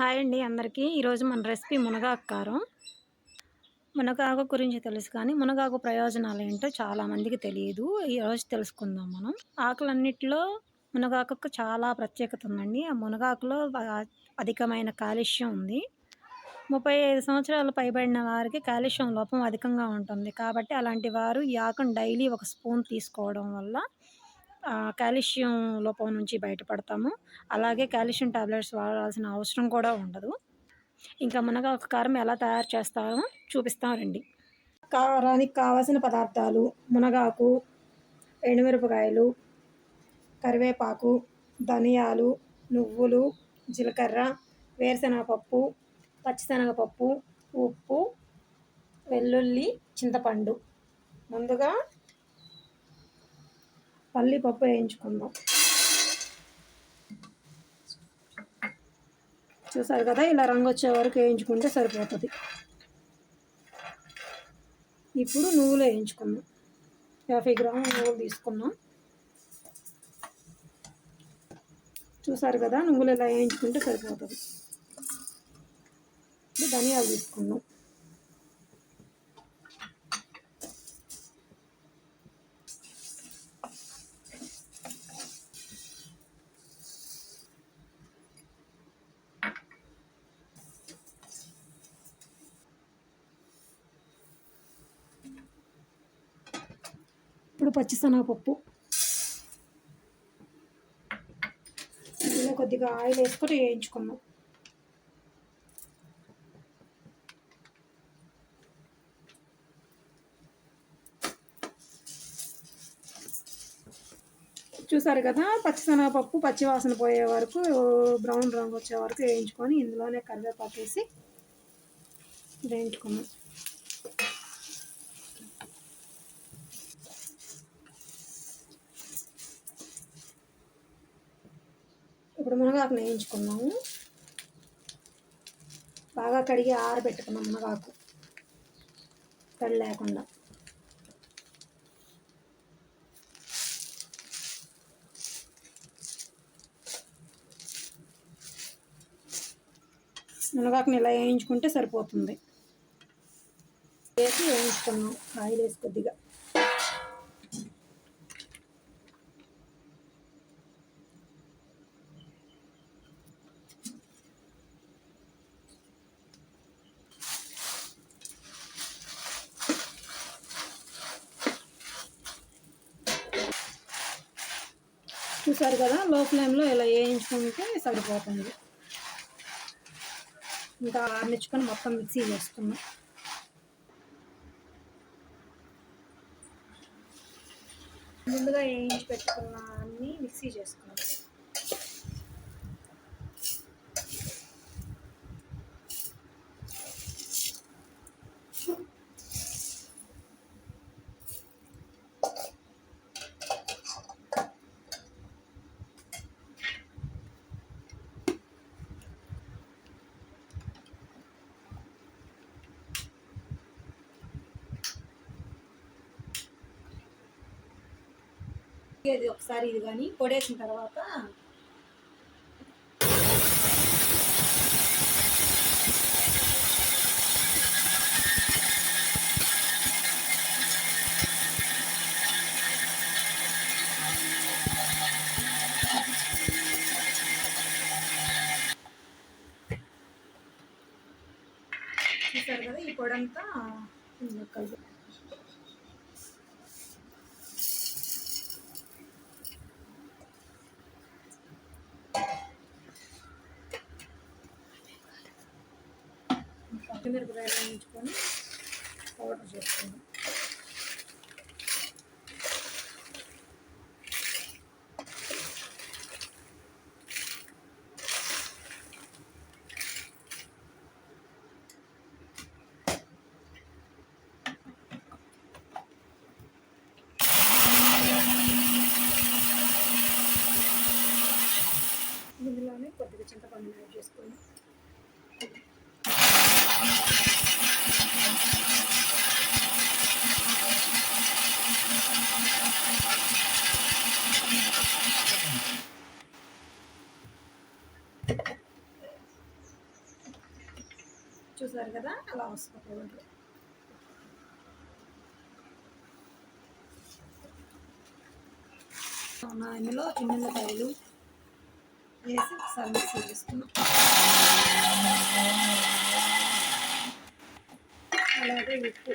Hi అండి అందరికీ. ఈరోజు మన రెసిపీ మునగాకు కారం. మునగాకు గురించి తెలుసు కానీ మునగాకు ప్రయోజనాలు ఏంటో చాలామందికి తెలియదు. ఈరోజు తెలుసుకుందాం మనం. ఆకులన్నిటిలో మునగాకుకు చాలా ప్రత్యేకత ఉందండి. ఆ మునగాకులో అధికమైన కాలుష్యం ఉంది. ముప్పై ఐదు సంవత్సరాలు పైబడిన వారికి కాలుష్యం లోపం అధికంగా ఉంటుంది. కాబట్టి అలాంటి వారు ఈ ఆకును డైలీ ఒక స్పూన్ తీసుకోవడం వల్ల కాల్షియం లోపం నుంచి బయటపడతాము. అలాగే కాల్షియం టాబ్లెట్స్ వాడాల్సిన అవసరం కూడా ఉండదు. ఇంకా మునగాకు కారం ఎలా తయారు చేస్తామో చూపిస్తాం రండి. కారానికి కావాల్సిన పదార్థాలు మునగాకు ఎండుమిరపకాయలు కరివేపాకు ధనియాలు నువ్వులు జీలకర్ర వేరుశనగపప్పు పచ్చిశనగపప్పు ఉప్పు వెల్లుల్లి చింతపండు. ముందుగా పల్లిపప్పు వేయించుకుందాం. చూసారు కదా ఇలా రంగు వచ్చే వరకు వేయించుకుంటే సరిపోతుంది. ఇప్పుడు నువ్వులు వేయించుకుందాం. యాభై గ్రాముల నువ్వులు తీసుకున్నాం. చూసారు కదా నువ్వులు ఇలా వేయించుకుంటే సరిపోతుంది. ధనియాలు తీసుకున్నాం ఇప్పుడు పచ్చిశనగపప్పు. ఇందులో కొద్దిగా ఆయిల్ వేసుకొని వేయించుకున్నాం చూసారు కదా పచ్చిశనగపప్పు పచ్చివాసన పోయే వరకు బ్రౌన్ రంగు వచ్చే వరకు వేయించుకొని ఇందులోనే కరివేపాకు వేసి వేయించుకున్నాం ఇప్పుడు మునగాకు వేయించుకున్నాము బాగా కడిగి ఆరబెట్టుకున్నాం మునగాకు. తడి లేకుండా. మునగాకుని ఇలా వేయించుకుంటే సరిపోతుంది. వేసి వేయించుకున్నాం. ఆయిల్ వేసి కొద్దిగా. చూసారు కదా లో ఫ్లేమ్లో ఇలా వేయించుకుంటే సరిపోతుంది. ఇంకా ఆర్నిచ్చుకొని మొత్తం మిక్సీ చేసుకున్నాం ముందుగా వేయించి పెట్టుకున్న అన్నీ మిక్సీ చేసుకున్నాం. ఇది ఒకసారి ఇది కానీ పొడేసిన తర్వాత. చూసారు కదా ఈ పొడంతా కలిపి పచ్చిమిరపకాయలు వేయించుకొని పౌడర్ చేసుకుందాం. ఇందులోనే కొద్దిగా చింతపండు యాడ్ చేసుకోండి చూసారు కదా అలా వస్తుంది నా అవునా ఇందులో చిన్నకాయలు వేసి ఒకసారి మిక్సీ చేసుకున్నాం అలాగే ఉప్పు.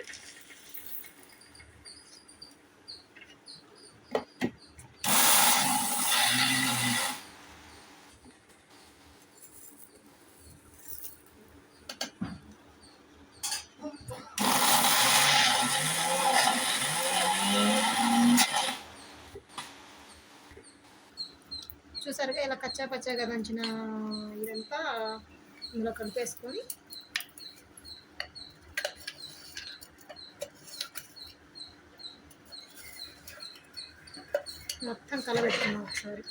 చూసారుగా ఇలా కచ్చా పచ్చాగా దంచిన ఇదంతా ఇందులో కలిపేసుకొని. మొత్తం కలబెట్టుకున్నాం ఒకసారి.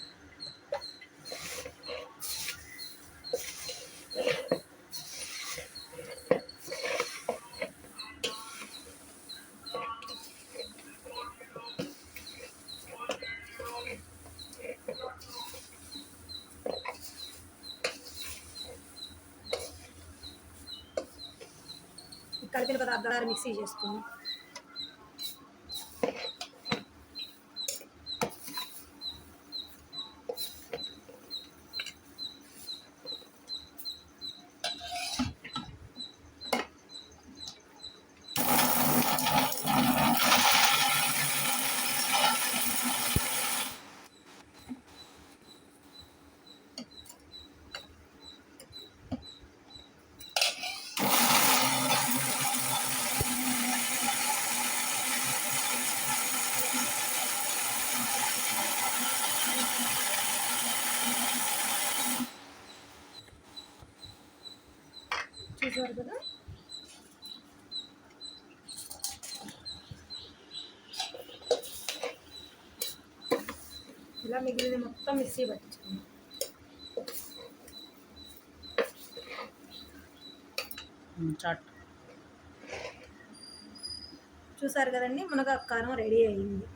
ఈ కలిపిన పదార్థాలు మిక్సీ చేసుకుని చూసారు కదా? ఇలా మిగిలిన మొత్తం మిక్సీ పట్టించుకున్నాం చాట్. చూసారు కదండి మునగాకు కారం రెడీ అయింది.